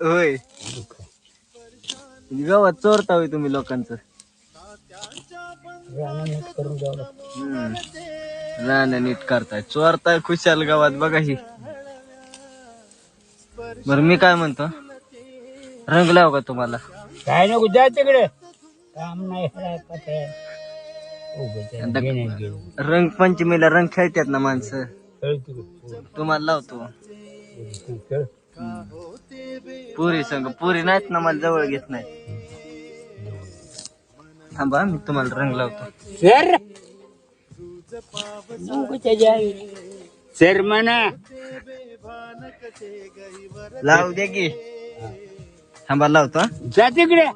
होय गावात चोरता होय तुम्ही लोकांचं रानात नीट करून द्यावं लागतं. हम्म. रानं नीट करताय चोरताय खुशाल गावात बघा ही बर मी काय म्हणतो रंग लाव का तुम्हाला काय नको जा तिकडे काम नाही. उगाच घेणं. रंग पंचमीला रंग खेळतात ना माणसं खेळ तिकडे. तुम्हाला लावतो. पुरी संग पुरी नाहीत ना मला जवळ घेत नाही. थांबा मी तुम्हाला रंग लावतो. सर. सर म्हणा. लावू दे की. थांबा लावतो जा तिकडे.